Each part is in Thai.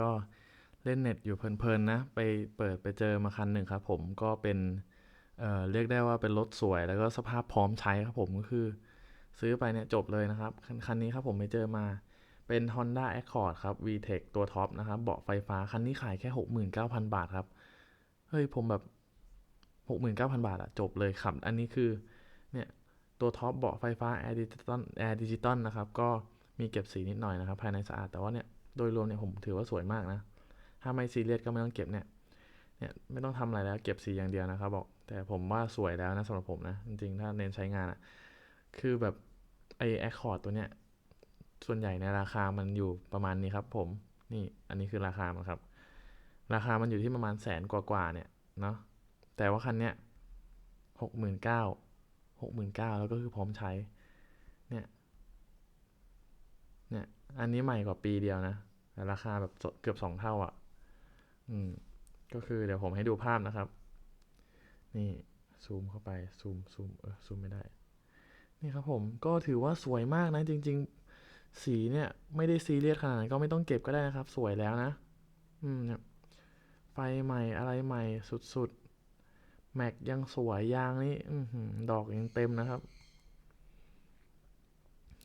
ก็เล่นเน็ตอยู่เพลินๆนะ ไปเปิดไปเจอมาคันหนึ่งครับผมก็เป็นเเรียกได้ว่าเป็นรถสวยแล้วก็สภาพพร้อมใช้ครับผมก็คือซื้อไปเนี่ยจบเลยนะครับคันคันนี้ครับผมไปเจอมาเป็น Honda Accord ครับ VTEC ตัวท็อปนะครับเบาะไฟฟ้าคันนี้ขายแค่ 69,000 บาทครับ เฮ้ย ผมแบบ 69,000 บาทอะจบเลยครับ อันนี้คือ เนี่ย ตัวท็อปเบาะไฟฟ้า Air Digital Air Digital นะครับ ก็มีเก็บสีนิดหน่อยนะครับ ภายในสะอาดแต่ว่าเนี่ย โดยรวมเนี่ยผมถือว่าสวยมากนะ ถ้าไม่ซีเรียสก็ไม่ต้องเก็บเนี่ย เนี่ยไม่ต้องทำอะไรแล้วเก็บสีอย่างเดียวนะครับบอก แต่ผมว่าสวยแล้วนะสำหรับผมนะ จริงๆ ถ้าเน้นใช้งานอะ คือแบบไอแอคคอร์ดตัวเนี้ย ส่วนใหญ่ในราคามันอยู่ประมาณนี้ครับผม นี่อันนี้คือราคามันครับ ราคามันอยู่ที่ประมาณแสนกว่าๆเนี่ยเนาะ แต่ว่าคันเนี้ยหกหมื่นเก้าหกหมื่นเก้าแล้วก็คือพร้อมใช้ เนี่ย เนี่ย อันนี้ใหม่กว่าปีเดียวนะแต่ราคาแบบเกือบสองเท่าอะ่ะ อืม ก็คือเดี๋ยวผมให้ดูภาพนะครับ นี่ซูมเข้าไปซูมซูมเออซูมไม่ได้ นี่ครับผมก็ถือว่าสวยมากนะจริง ๆ สีเนี่ย ไม่ได้ซีเรียสขนาดนั้นก็ไม่ต้องเก็บก็ได้นะครับ สวยแล้วนะ อืมเนี่ยไฟใหม่อะไรใหม่สุดๆ แม็กยังสวยยางนี่อืดอกยังเต็มนะครับ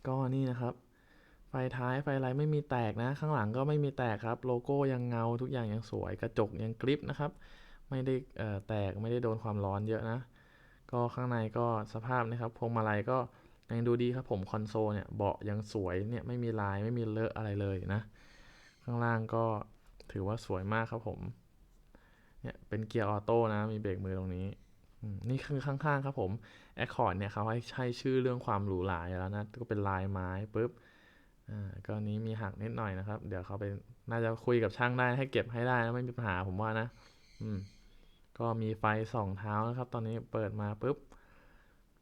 ก็นี่นะครับ ไฟท้ายไฟอะไรไม่มีแตกนะ ข้างหลังก็ไม่มีแตกครับ โลโก้ยังเงาทุกอย่างยังสวย กระจกยังกริปนะครับ ไม่ได้แตกไม่ได้โดนความร้อนเยอะนะ ก็ข้างในก็สภาพนะครับพวงมาลัยก็ยังดูดีครับผมคอนโซลเนี่ยเบาะยังสวยเนี่ยไม่มีลายไม่มีเลอะอะไรเลยนะ ข้างล่างก็ถือว่าสวยมากครับผมเนี่ยเป็นเกียร์ออโต้นะมีเบรกมือตรงนี้นี่คือข้างๆครับผม Accord เนี่ยเขาให้ใช้ชื่อเรื่องความหรูหรายแล้วนะ ก็เป็นลายไม้ปุ๊บ อ่าก็นี้มีหักนิดหน่อยนะครับ เดี๋ยวเขาไปน่าจะคุยกับช่างได้ให้เก็บให้ได้นะไม่มีปัญหาผมว่านะ อืม ก็มีไฟสองเท้านะครับ ตอนนี้เปิดมาปุ๊บ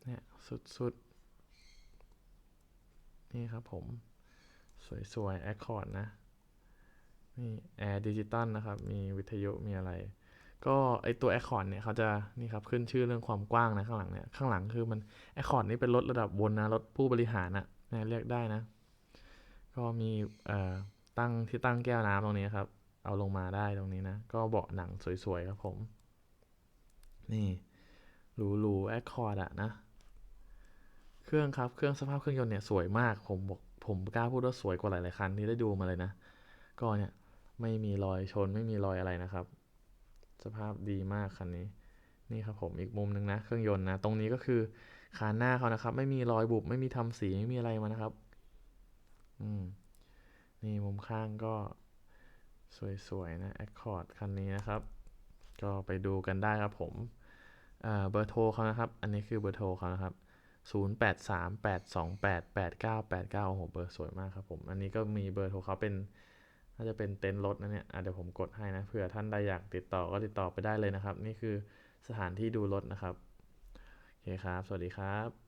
เนี่ยสุดๆ นี่ครับผม สวยๆ Accord นะนี่ Air Digital นะครับ มีวิทยุมีอะไร ก็ไอตัว Accord เนี่ยเขาจะนี่ครับขึ้นชื่อเรื่องความกว้างนะข้างหลังเนี่ยข้างหลังคือมัน Accord นี่เป็นรถระดับบนนะรถผู้บริหารนะนะเรียกได้นะ ก็มีเอ่อตั้งที่ตั้งแก้วน้ำตรงนี้ครับ เอาลงมาได้ตรงนี้นะ ก็เบาะหนังสวยๆครับผม นี่หรูหรูแอคคอร์ดอะนะ เครื่องครับ เครื่องสภาพเครื่องยนต์เนี่ยสวยมาก ผมบอกผมกล้าพูดว่าสวยกว่าหลายๆคันที่ได้ดูมาเลยนะ ก็เนี่ยไม่มีรอยชนไม่มีรอยอะไรนะครับ สภาพดีมากคันนี้ นี่ครับผมอีกมุมหนึ่งนะ เครื่องยนต์นะ ตรงนี้ก็คือคานหน้าเขานะครับ ไม่มีรอยบุบไม่มีทำสีไม่มีอะไรมานะครับ อืม นี่มุมข้างก็สวยๆนะ Accord คันนี้นะครับ ก็ไปดูกันได้ครับผมเอ่อเบอร์โทรเขานะครับ อันนี้คือเบอร์โทรเขานะครับ 0 8 3 8 2 8 8 9 8 9โอ้โห เบอร์สวยมากครับผม อันนี้ก็มีเบอร์โทรเขาเป็นน่าจะเป็นเต็นท์รถนะเนี่ยเดี๋ยวผมกดให้นะ เผื่อท่านใดอยากติดต่อก็ติดต่อไปได้เลยนะครับ นี่คือสถานที่ดูรถนะครับ โอเคครับ สวัสดีครับ